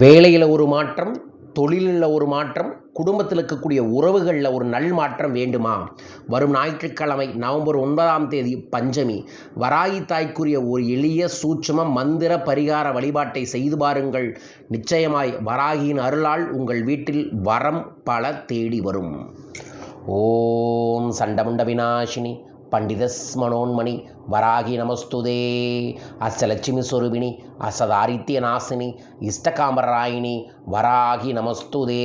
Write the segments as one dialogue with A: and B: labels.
A: வேலையில் ஒரு மாற்றம் தொழிலில் ஒரு மாற்றம் குடும்பத்தில் இருக்கக்கூடிய உறவுகளில் ஒரு நல் மாற்றம் வேண்டுமா? வரும் ஞாயிற்றுக்கிழமை நவம்பர் ஒன்பதாம் தேதி பஞ்சமி. வராகி தாய்க்குரிய ஒரு எளிய சூட்சும மந்திர பரிகார வழிபாட்டை செய்து பாருங்கள். நிச்சயமாய் வராகியின் அருளால் உங்கள் வீட்டில் வரம் பல தேடி வரும். ஓம் சண்டமுண்ட விநாசினி. பண்டிதஸ்மனோன்மணி வராகி நமஸ்துதே. அஷ்டலட்சுமி சொருபிணி அசதாரித்ய நாசினி இஷ்டகாமராயினி வராகி நமஸ்துதே.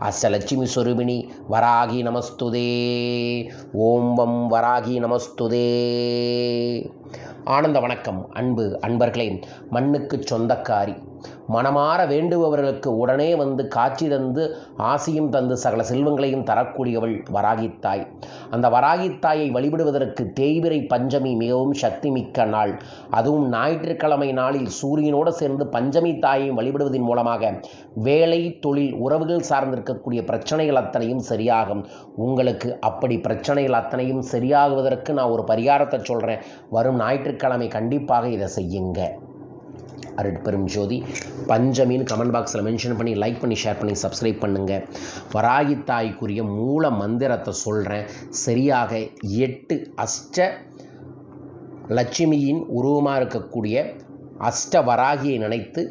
A: அஷ்டலட்சுமி சொருபிணி வராகி நமஸ்துதே. ஓம்பம் வராகி நமஸ்துதே. ஆனந்த வணக்கம் அன்பு அன்பர்களே. மண்ணுக்கு சொந்தக்காரி. மனமாற வேண்டுபவர்களுக்கு உடனே வந்து காட்சி தந்து ஆசியும் தந்து சகல செல்வங்களையும் தரக்கூடியவள் வராகித்தாய். அந்த வராகித்தாயை வழிபடுவதற்கு தேய்பிரை பஞ்சமி மிகவும் சக்தி மிக்க நாள். அதுவும் ஞாயிற்றுக்கிழமை நாளில் சூரியனோடு சேர்ந்து பஞ்சமி தாயையும் வழிபடுவதன் மூலமாக வேலை தொழில் உறவுகள் சார்ந்திருக்கக்கூடிய பிரச்சனைகள் அத்தனையும் சரியாகும். உங்களுக்கு அப்படி பிரச்சனைகள் அத்தனையும் சரியாகுவதற்கு நான் ஒரு பரிகாரத்தை சொல்கிறேன் வரும் ஞாயிற்று ஞாயிற்றுக்கிழமை கண்டிப்பாக இதை செய்யுங்க. அருட்பெரும் ஜோதி பஞ்சமின்னு கமெண்ட் பாக்ஸில் மென்ஷன் பண்ணி லைக் பண்ணி ஷேர் பண்ணி சப்ஸ்கிரைப் பண்ணுங்கள் வராகி தாய்க்குரிய மூல மந்திரத்தை சொல்கிறேன் சரியாக எட்டு அஷ்ட லட்சுமியின் உருவமாக இருக்கக்கூடிய அஷ்ட வராகியை நினைத்து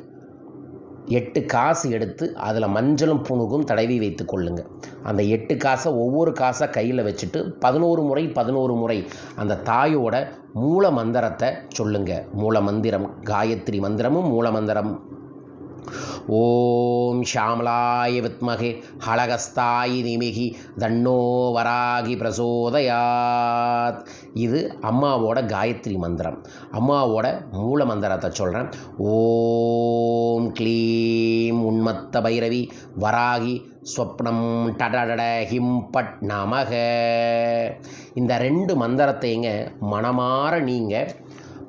A: எட்டு காசு எடுத்து அதில் மஞ்சளும் புணுகும் தடவி வைத்து கொள்ளுங்கள் அந்த எட்டு காசை ஒவ்வொரு காசை கையில் வச்சுட்டு பதினோரு முறை பதினோரு முறை அந்த தாயோட மூல மந்திரத்தை சொல்லுங்கள் மூல மந்திரம் காயத்ரி மந்திரமும் மூல மந்திரம். ஓம் ஷாமலாய வித்மகே ஹலகஸ்தாயி நிமிகி தன்னோ வராகி பிரசோதயாத். இது அம்மாவோட காயத்ரி மந்திரம். அம்மாவோட மூல மந்திரத்தை சொல்கிறேன் ஓம் க்ளீம் உண்மத்த பைரவி வராகி ஸ்வப்னம் டடடட ஹிம்பட் நமக. இந்த ரெண்டு மந்திரத்தைங்க மனமாற நீங்கள்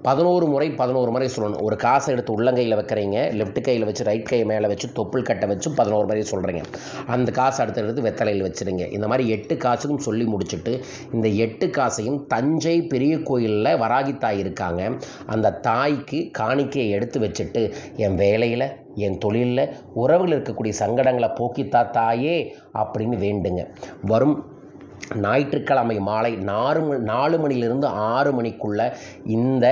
A: பதினோரு முறை பதினோரு முறை சொல்லணும். ஒரு காசை எடுத்து உள்ளங்கையில் வைக்கிறீங்க லெஃப்ட் கையில் வச்சு ரைட் கை மேலே வச்சு தொப்புள் கட்டை வச்சு பதினோரு முறை சொல்கிறீங்க அந்த காசை அடுத்து எடுத்து வெத்தலையில் வச்சுருங்க. இந்த மாதிரி எட்டு காசுக்கும் சொல்லி முடிச்சுட்டு இந்த எட்டு காசையும் தஞ்சை பெரிய கோயிலில் வராகி தாய் இருக்காங்க. அந்த தாய்க்கு காணிக்கையை எடுத்து வச்சுட்டு என் வேலையில் என் தொழிலில் உறவுகள் இருக்கக்கூடிய சங்கடங்களை போக்கித்தா தாயே அப்படின்னு வேண்டுங்க. வரும் ஞாயிற்றுக்கிழமை மாலை நாலு நாலு மணிலிருந்து ஆறு மணிக்குள்ளே இந்த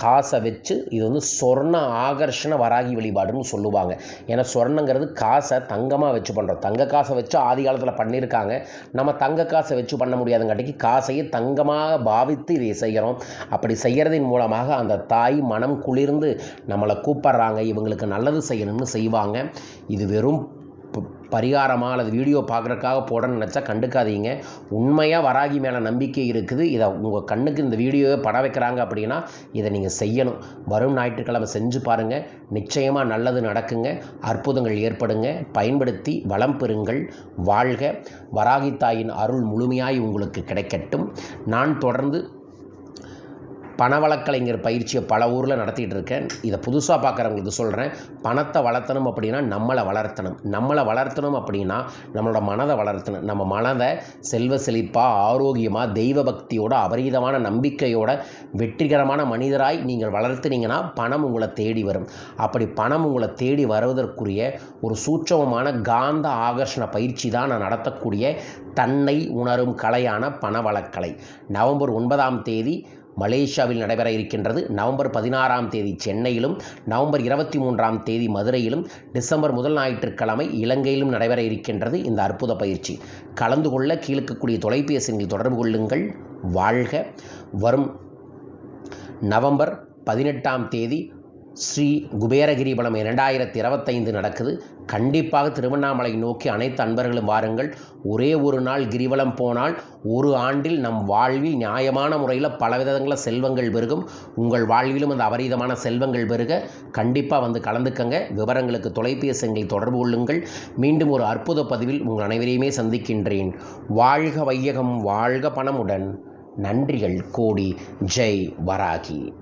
A: காசை வச்சு இது வந்து சொர்ண ஆகர்ஷண வராகி வழிபாடுன்னு சொல்லுவாங்க. ஏன்னா சொர்ணங்கிறது காசை தங்கமாக வச்சு பண்ணுறோம் தங்க காசை வச்சு ஆதி காலத்தில் பண்ணியிருக்காங்க. நம்ம தங்க காசை வச்சு பண்ண முடியாதுங்காட்டிக்கு காசையே தங்கமாக பாவித்து இதை செய்கிறோம். அப்படி செய்கிறதின் மூலமாக அந்த தாய் மனம் குளிர்ந்து நம்மளை கூப்பிட்றாங்க. இவங்களுக்கு நல்லது செய்யணும்னு செய்வாங்க. இது வெறும் பரிகாரமாக அல்லது வீடியோ பார்க்குறக்காக போடணும்னு நினச்சா கண்டுக்காதீங்க. உண்மையாக வராகி மேலே நம்பிக்கை இருக்குது. இதை உங்கள் கண்ணுக்கு இந்த வீடியோவை பட வைக்கிறாங்க அப்படின்னா இதை நீங்கள் செய்யணும். வரும் ஞாயிற்றுக்கிழமை செஞ்சு பாருங்கள் நிச்சயமாக நல்லது நடக்குங்க. அற்புதங்கள் ஏற்படுங்க. பயன்படுத்தி வளம் பெறுங்கள். வாழ்க. வராகி தாயின் அருள் முழுமையாய் உங்களுக்கு கிடைக்கட்டும். நான் தொடர்ந்து பணவளக்கலைஞர் பயிற்சியை பல ஊரில் நடத்திட்டு இருக்கேன் இதை புதுசாக பார்க்குறவங்களுக்கு சொல்கிறேன் பணத்தை வளர்த்தணும் அப்படின்னா நம்மளை வளர்த்தணும். நம்மளை வளர்த்தணும் அப்படின்னா நம்மளோட மனதை வளர்த்தணும். நம்ம மனதை செல்வ செழிப்பாக ஆரோக்கியமாக தெய்வ பக்தியோட அபரீதமான நம்பிக்கையோட வெற்றிகரமான மனிதராய் நீங்கள் வளர்த்துனீங்கன்னா பணம் உங்களை தேடி வரும். அப்படி பணம் உங்களை தேடி வருவதற்குரிய ஒரு சூட்சமமான காந்த ஆகர்ஷண பயிற்சி தான் நான் நடத்தக்கூடிய தன்னை உணரும் கலையான பணவளக்கலை. நவம்பர் ஒன்பதாம் தேதி மலேசியாவில் நடைபெற இருக்கின்றது. நவம்பர் பதினாறாம் தேதி சென்னையிலும் நவம்பர் இருபத்தி மூன்றாம் தேதி மதுரையிலும் டிசம்பர் முதல் ஞாயிற்றுக்கிழமை இலங்கையிலும் நடைபெற இருக்கின்றது இந்த அற்புத பயிற்சி. கலந்து கொள்ள கீழக்கக்கூடிய தொலைபேசியில் தொடர்பு கொள்ளுங்கள். வாழ்க. வரும் நவம்பர் பதினெட்டாம் தேதி ஸ்ரீ குபேரகிரிபலம் இரண்டாயிரத்தி இருபத்தைந்து நடக்குது. கண்டிப்பாக திருவண்ணாமலை நோக்கி அனைத்து அன்பர்களும் வாருங்கள். ஒரே ஒரு நாள் கிரிவலம் போனால் ஒரு ஆண்டில் நம் வாழ்வில் நியாயமான முறையில் பலவிதங்களில் செல்வங்கள் பெருகும். உங்கள் வாழ்விலும் அந்த அபரீதமான செல்வங்கள் பெருக. கண்டிப்பாக வந்து கலந்துக்கங்க. விவரங்களுக்கு தொலைபேசிகளை தொடர்பு கொள்ளுங்கள். மீண்டும் ஒரு அற்புத பதிவில் உங்கள் அனைவரையுமே சந்திக்கின்றேன். வாழ்க வையகம் வாழ்க பணமுடன். நன்றிகள் கோடி. ஜெய் வராகி.